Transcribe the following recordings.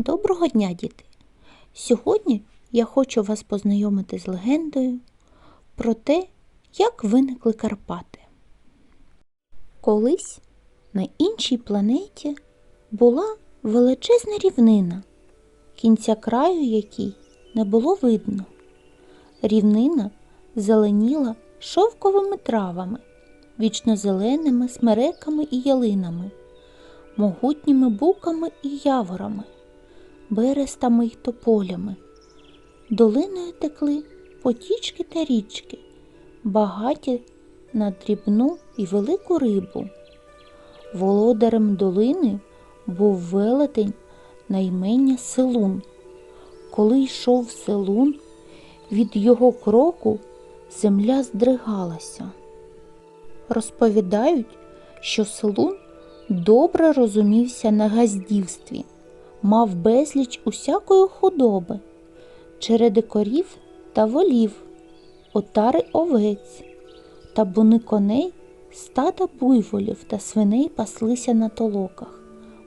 Доброго дня, діти! Сьогодні я хочу вас познайомити з легендою про те, як виникли Карпати. Колись на іншій планеті була величезна рівнина, кінця краю якій не було видно. Рівнина зеленіла шовковими травами, вічнозеленими смереками і ялинами, могутніми буками і яворами берестами й тополями. Долиною текли потічки та річки, багаті на дрібну і велику рибу. Володарем долини був велетень на імення Селун. Коли йшов Селун, від його кроку земля здригалася. Розповідають, що Селун добре розумівся на газдівстві мав безліч усякої худоби, череди корів та волів, отари овець, табуни коней, стада буйволів та свиней паслися на толоках,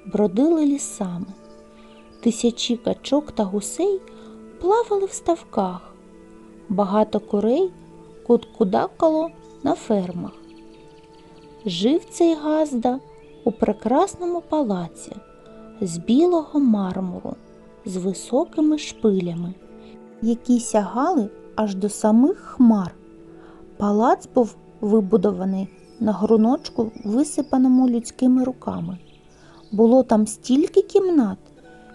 бродили лісами. Тисячі качок та гусей плавали в ставках, багато курей куткудакало на фермах. Жив цей газда у прекрасному палаці з білого мармуру, з високими шпилями, які сягали аж до самих хмар. Палац був вибудований на груночку, висипаному людськими руками. Було там стільки кімнат,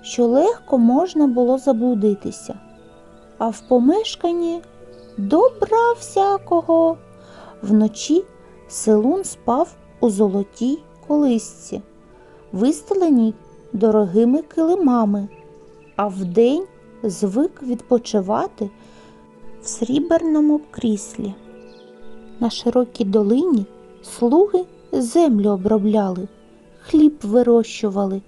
що легко можна було заблудитися, а в помешканні добра всякого. Вночі селун спав у золотій колисці, вистеленій дорогими килимами, а вдень звик відпочивати в сріберному кріслі. На широкій долині слуги землю обробляли, хліб вирощували,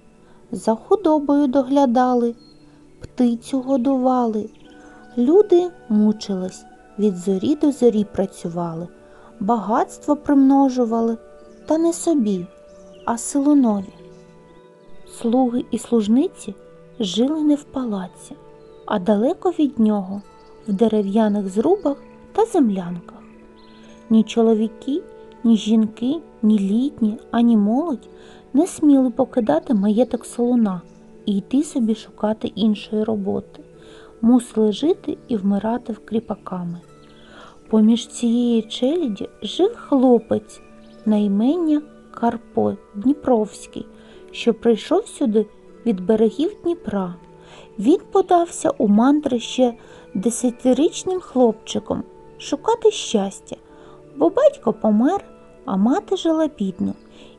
за худобою доглядали, птицю годували. Люди мучились, від зорі до зорі працювали, багатство примножували, та не собі, а силунові. Слуги і служниці жили не в палаці, а далеко від нього, в дерев'яних зрубах та землянках. Ні чоловіки, ні жінки, ні літні, ані молодь не сміли покидати маєток солуна і йти собі шукати іншої роботи, мусили жити і вмирати в кріпаками. Поміж цієї челяді жив хлопець на імення Карпо Дніпровський що прийшов сюди від берегів Дніпра. Він подався у мандри ще десятирічним хлопчиком шукати щастя, бо батько помер, а мати жила бідно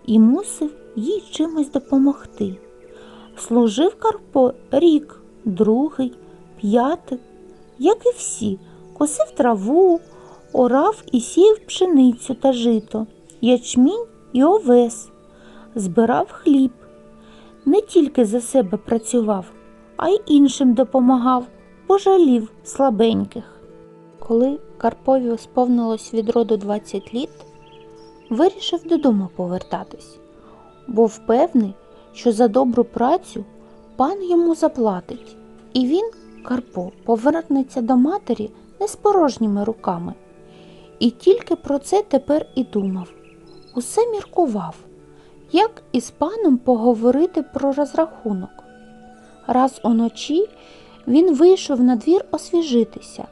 і мусив їй чимось допомогти. Служив Карпо рік, другий, п'ятий, як і всі, косив траву, орав і сіяв пшеницю та жито, ячмінь і овес, збирав хліб не тільки за себе працював, а й іншим допомагав, пожалів слабеньких. Коли Карпові сповнилось від роду 20 літ, вирішив додому повертатись, бо впевний, що за добру працю пан йому заплатить, і він, Карпо, повернеться до матері не з порожніми руками. І тільки про це тепер і думав, усе міркував як із паном поговорити про розрахунок. Раз уночі він вийшов на двір освіжитися,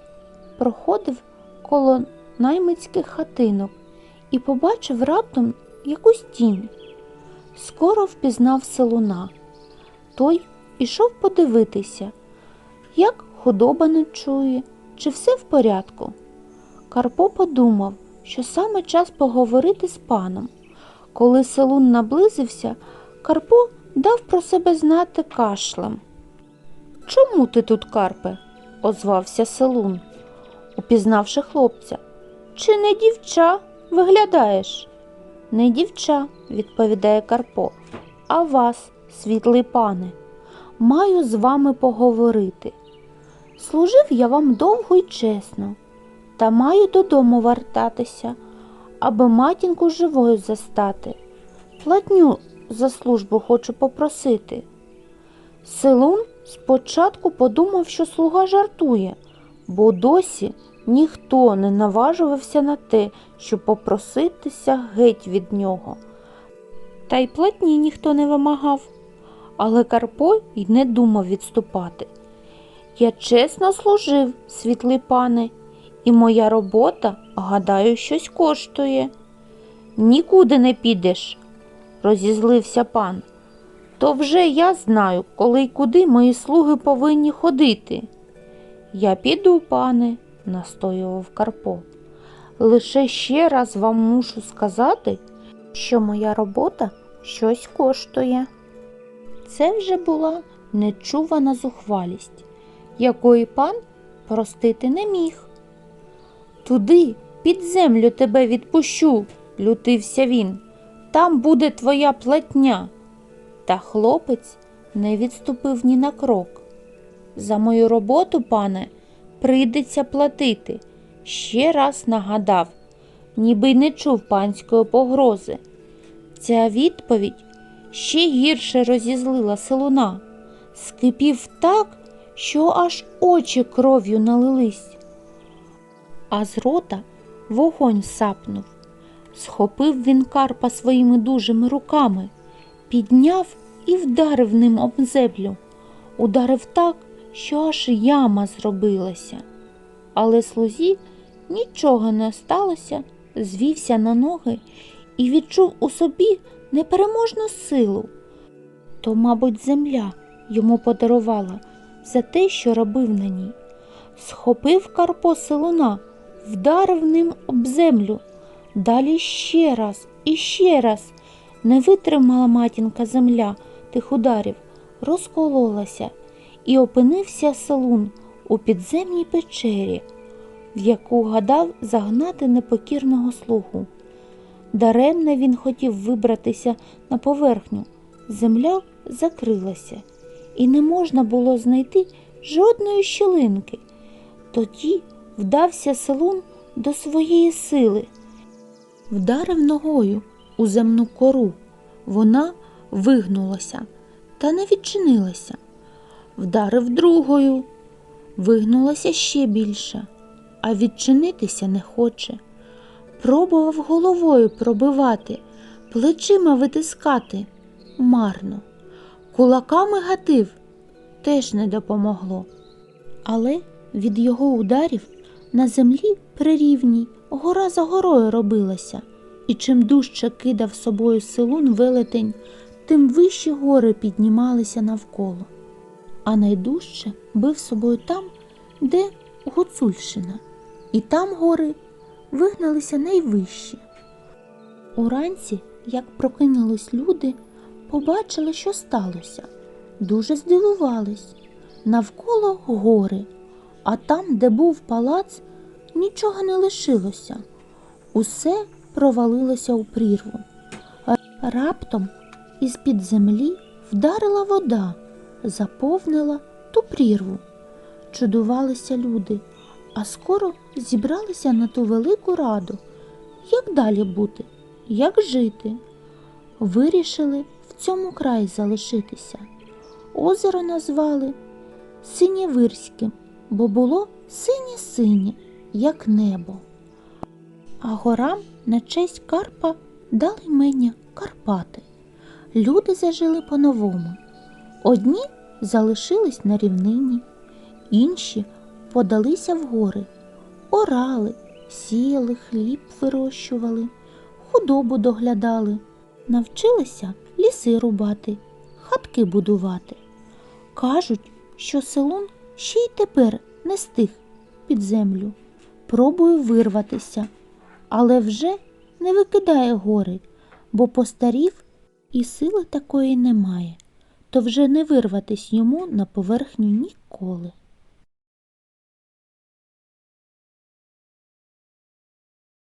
проходив коло наймицьких хатинок і побачив раптом якусь тінь. Скоро впізнав селуна. Той ішов подивитися, як худоба ночує, чи все в порядку. Карпо подумав, що саме час поговорити з паном. Коли селун наблизився, Карпо дав про себе знати кашлем. Чому ти тут, Карпе? озвався селун, упізнавши хлопця. Чи не дівча виглядаєш? Не дівча, відповідає Карпо, а вас, світлий пане, маю з вами поговорити. Служив я вам довго й чесно, та маю додому вертатися аби матінку живою застати. Платню за службу хочу попросити. Селун спочатку подумав, що слуга жартує, бо досі ніхто не наважувався на те, щоб попроситися геть від нього. Та й платні ніхто не вимагав, але Карпо й не думав відступати. Я чесно служив, світлий пане, і моя робота, гадаю, щось коштує. Нікуди не підеш, розізлився пан. То вже я знаю, коли й куди мої слуги повинні ходити. Я піду, пане, настоював Карпо. Лише ще раз вам мушу сказати, що моя робота щось коштує. Це вже була нечувана зухвалість, якої пан простити не міг. Туди, під землю тебе відпущу, лютився він. Там буде твоя платня. Та хлопець не відступив ні на крок. За мою роботу, пане, прийдеться платити. Ще раз нагадав, ніби й не чув панської погрози. Ця відповідь ще гірше розізлила селуна, скипів так, що аж очі кров'ю налились. А з рота вогонь сапнув. Схопив він Карпа своїми дужими руками, підняв і вдарив ним об землю. Ударив так, що аж яма зробилася. Але слузі нічого не сталося, звівся на ноги і відчув у собі непереможну силу. То, мабуть, земля йому подарувала за те, що робив на ній. Схопив Карпо селуна, вдарив ним об землю. Далі ще раз і ще раз не витримала матінка земля тих ударів, розкололася, і опинився селун у підземній печері, в яку гадав загнати непокірного слугу. Даремно він хотів вибратися на поверхню. Земля закрилася, і не можна було знайти жодної щілинки. Тоді вдався селун до своєї сили, вдарив ногою у земну кору. Вона вигнулася та не відчинилася. Вдарив другою, вигнулася ще більше, а відчинитися не хоче. Пробував головою пробивати, плечима витискати марно. Кулаками гатив теж не допомогло. Але від його ударів на землі прирівній гора за горою робилася, і чим дужче кидав собою силун велетень, тим вищі гори піднімалися навколо. А найдужче бив собою там, де Гуцульщина, і там гори вигналися найвищі. Уранці, як прокинулись люди, побачили, що сталося. Дуже здивувались. Навколо гори, а там, де був палац, нічого не лишилося. Усе провалилося у прірву. Раптом із-під землі вдарила вода, заповнила ту прірву. Чудувалися люди, а скоро зібралися на ту велику раду. Як далі бути? Як жити? Вирішили в цьому краї залишитися. Озеро назвали Синєвирським, бо було синє-синє, як небо. А горам на честь Карпа дали імення Карпати. Люди зажили по-новому. Одні залишились на рівнині, інші подалися в гори, орали, сіяли, хліб вирощували, худобу доглядали, навчилися ліси рубати, хатки будувати. Кажуть, що селун ще й тепер не стиг під землю, пробує вирватися, але вже не викидає гори, бо постарів і сили такої немає, то вже не вирватись йому на поверхню ніколи.